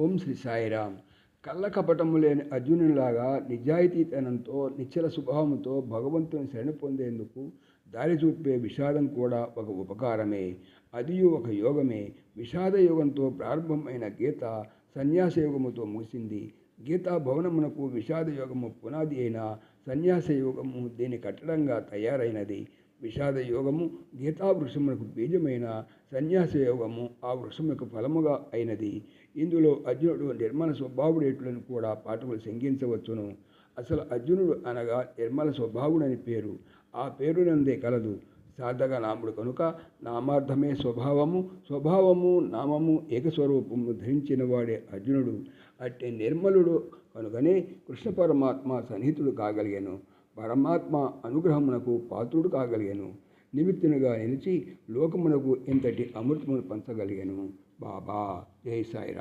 ఓం శ్రీ సాయిరామ్. కళ్ళ కపటము లేని అర్జునులాగా నిజాయితీతనంతో నిశ్చల స్వభావంతో భగవంతుని శరణ పొందేందుకు దారి చూపే విషాదం కూడా ఒక ఉపకారమే. అది ఒక యోగమే. విషాద యోగంతో ప్రారంభమైన గీత సన్యాస యోగముతో ముగిసింది. గీతా భవనమునకు విషాద యోగము పునాది అయిన సన్యాస యోగము దీని కట్టడంగా తయారైనది. విషాద యోగము గీతావృక్షమునకు బీజమైన సన్యాస యోగము ఆ వృక్షమునకు ఫలముగా అయినది. ఇందులో అర్జునుడు నిర్మల స్వభావుడేటులను కూడా పాఠకులు శంకించవచ్చును అసలు అర్జునుడు అనగా నిర్మల స్వభావుడని పేరు. ఆ పేరునందే కలదు. సాధక నాముడు కనుక నామార్థమే స్వభావము స్వభావము నామము ఏకస్వరూపము ధరించిన వాడే అర్జునుడు. అట్టి నిర్మలుడు కనుకనే కృష్ణ పరమాత్మ సన్నిహితుడు కాగలిగాను. పరమాత్మ అనుగ్రహమునకు పాత్రుడు కాగలిగాను. నిమిత్తునిగా నిలిచి లోకమునకు ఇంతటి అమృతమును పంచగలిగాను. బాబా జై సాయిరా